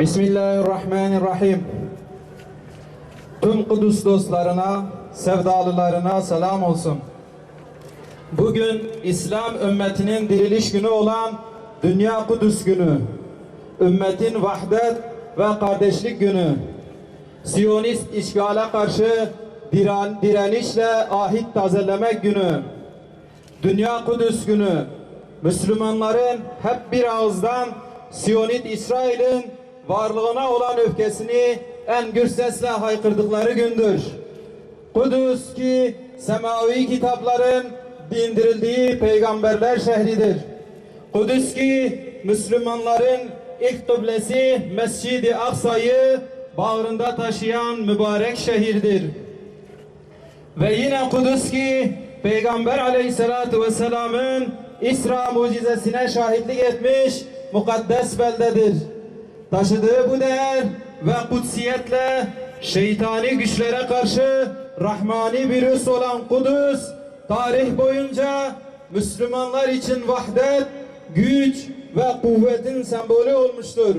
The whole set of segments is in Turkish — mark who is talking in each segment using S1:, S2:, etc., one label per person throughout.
S1: Bismillahirrahmanirrahim. Tüm Kudüs dostlarına, sevdalılarına selam olsun. Bugün İslam ümmetinin diriliş günü olan Dünya Kudüs günü. Ümmetin vahdet ve kardeşlik günü. Siyonist işgale karşı diren, direnişle ahit tazelemek günü. Dünya Kudüs günü. Müslümanların hep bir ağızdan Siyonist İsrail'in varlığına olan öfkesini en gür sesle haykırdıkları gündür. Kudüs ki semavi kitapların bindirildiği peygamberler şehridir. Kudüs ki Müslümanların ilk kıblesi Mescid-i Aksa'yı bağrında taşıyan mübarek şehirdir. Ve yine Kudüs ki Peygamber aleyhissalatu vesselamın İsra mucizesine şahitlik etmiş mukaddes beldedir. Taşıdığı bu değer ve kutsiyetle şeytani güçlere karşı rahmani bir üs olan Kudüs tarih boyunca Müslümanlar için vahdet, güç ve kuvvetin sembolü olmuştur.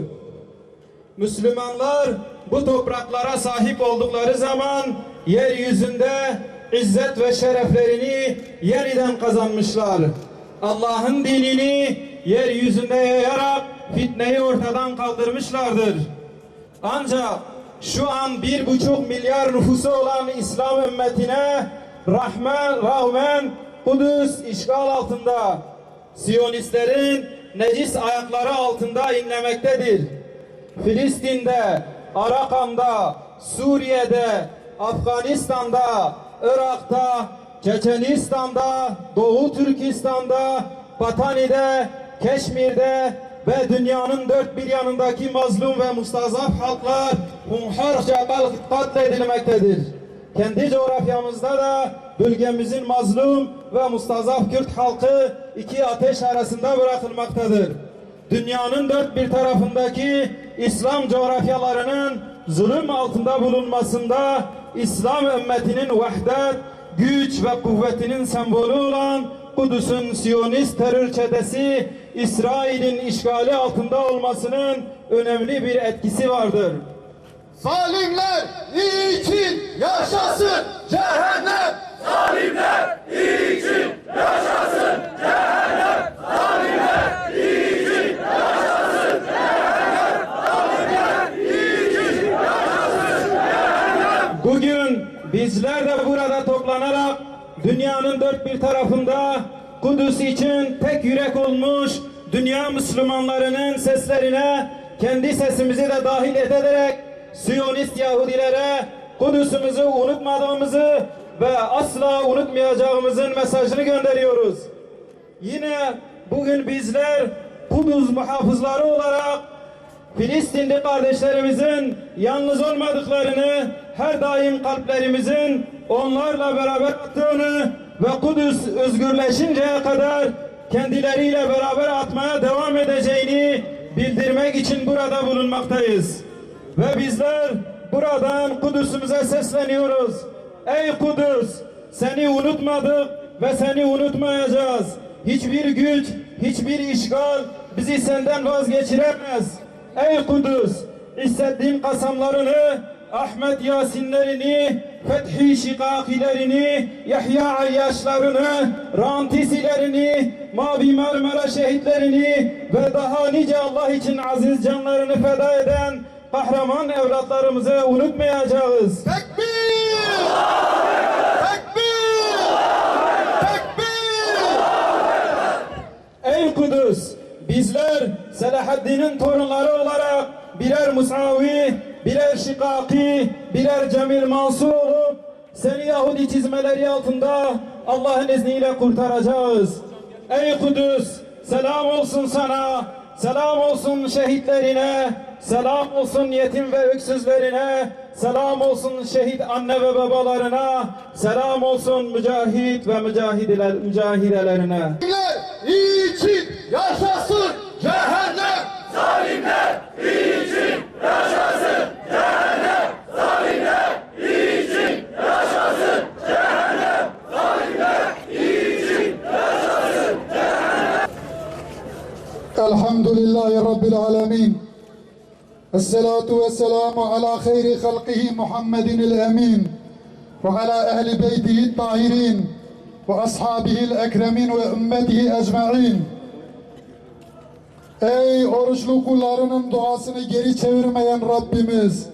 S1: Müslümanlar bu topraklara sahip oldukları zaman yeryüzünde izzet ve şereflerini yeniden kazanmışlar. Allah'ın dinini yeryüzünde yayarak fitneyi ortadan kaldırmışlardır. Ancak şu an bir buçuk milyar nüfusu olan İslam ümmetine rahmen, rağmen Kudüs işgal altında. Siyonistlerin necis ayakları altında inlemektedir. Filistin'de, Arakan'da, Suriye'de, Afganistan'da, Irak'ta, Çeçenistan'da, Doğu Türkistan'da, Patani'de, Keşmir'de ve dünyanın dört bir yanındaki mazlum ve mustazaf halklar hunharca katledilmektedir. Kendi coğrafyamızda da bölgemizin mazlum ve mustazaf Kürt halkı iki ateş arasında bırakılmaktadır. Dünyanın dört bir tarafındaki İslam coğrafyalarının zulüm altında bulunmasında İslam ümmetinin vahdet, güç ve kuvvetinin sembolü olan Kudüs'ün Siyonist terör çetesi İsrail'in işgali altında olmasının önemli bir etkisi vardır.
S2: Zalimler için yaşasın cehennem.
S3: Zalimler için yaşasın cehennem. Zalimler için yaşasın cehennem. Zalimler için yaşasın cehennem.
S1: Bugün bizler de burada toplanarak dünyanın dört bir tarafında Kudüs için tek yürek olmuş dünya Müslümanlarının seslerine kendi sesimizi de dahil ederek Siyonist Yahudilere Kudüs'ümüzü unutmadığımızı ve asla unutmayacağımızın mesajını gönderiyoruz. Yine bugün bizler Kudüs muhafızları olarak Filistinli kardeşlerimizin yalnız olmadıklarını, her daim kalplerimizin onlarla beraber attığını ve Kudüs özgürleşinceye kadar kendileriyle beraber atmaya devam edeceğini bildirmek için burada bulunmaktayız. Ve bizler buradan Kudüs'ümüze sesleniyoruz. Ey Kudüs! Seni unutmadık ve seni unutmayacağız. Hiçbir güç, hiçbir işgal bizi senden vazgeçiremez. Ey Kudüs! İstediğin kasamlarını, Ahmet Yasinlerini, Fethi Şikakilerini, Yahya Ayyaşlarını, Rantisilerini, Mavi Marmara şehitlerini ve daha nice Allah için aziz canlarını feda eden kahraman evlatlarımızı unutmayacağız.
S2: Tekbir! Tekbir! Tekbir!
S1: Ey Kudüs! Selahaddin'in torunları olarak birer Musavi, birer Şikaki, birer Cemil Mansur olup seni Yahudi çizmeleri altında Allah'ın izniyle kurtaracağız. Ey Kudüs! Selam olsun sana, selam olsun şehitlerine, selam olsun yetim ve öksüzlerine, selam olsun şehit anne ve babalarına, selam olsun mücahit ve mücahideler, mücahidelerine.
S2: İçin yaşasın cehennem.
S4: الصلاة والسلام على خير خلقه محمد الأمين وعلى أهل بيته الطاهرين وأصحابه الأكرمين وأمته أجمعين Ey oruçlu kullarının duasını geri çevirmeyen Rabbimiz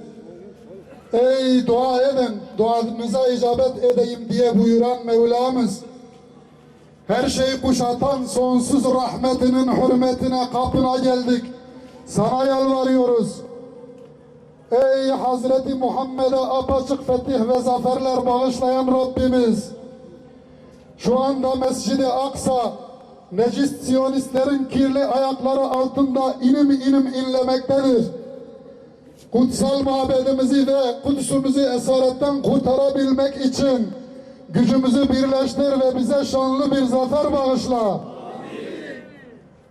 S4: Ey dua edin, duanıza icabet edeyim diye buyuran Mevlamız her şeyi kuşatan sonsuz rahmetinin hürmetine kapına geldik. Sana yalvarıyoruz. Ey Hazreti Muhammed'e apaçık fetih ve zaferler bağışlayan Rabbimiz. Şu anda Mescid-i Aksa necis Siyonistlerin kirli ayakları altında inim inim inlemektedir. Kutsal mabedimizi ve Kudüs'ümüzü esaretten kurtarabilmek için gücümüzü birleştir ve bize şanlı bir zafer bağışla.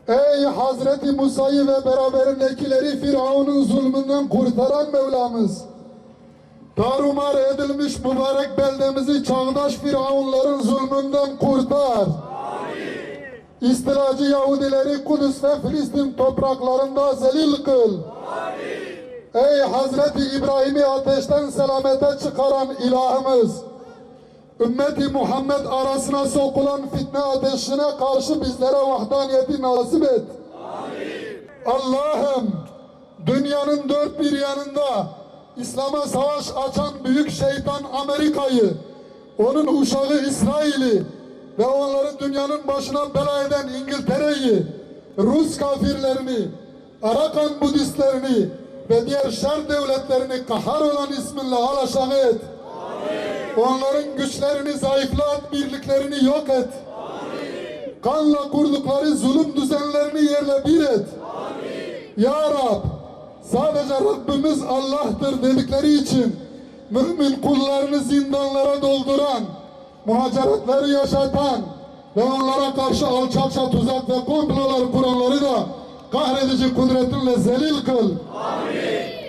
S4: Ey Hazreti Musa'yı ve beraberindekileri Firavun'un zulmünden kurtaran Mevlamız. Tarumar edilmiş mübarek beldemizi çağdaş Firavunların zulmünden kurtar. İstilacı Yahudileri Kudüs ve Filistin topraklarında zelil kıl. Ey Hazreti İbrahim'i ateşten selamete çıkaran ilahımız. Ümmeti Muhammed arasına sokulan fitne ateşine karşı bizlere vahdaniyeti nasip et. Allah'ım dünyanın dört bir yanında İslam'a savaş açan büyük şeytan Amerika'yı, onun uşağı İsrail'i ve onları dünyanın başına bela eden İngiltere'yi, Rus kafirlerini, Arakan Budistlerini ve diğer şer devletlerini kahar olan isminle alaşağı et. Onların güçlerini zayıflat, birliklerini yok et. Kanla kurdukları zulüm düzenlerini yerle bir et. Ya Rab, sadece Rabbimiz Allah'tır dedikleri için mümin kullarını zindanlara dolduran, muhaceretleri yaşatan ve onlara karşı alçakça tuzak ve komplolar kuranları da kahredici kudretinle zelil kıl.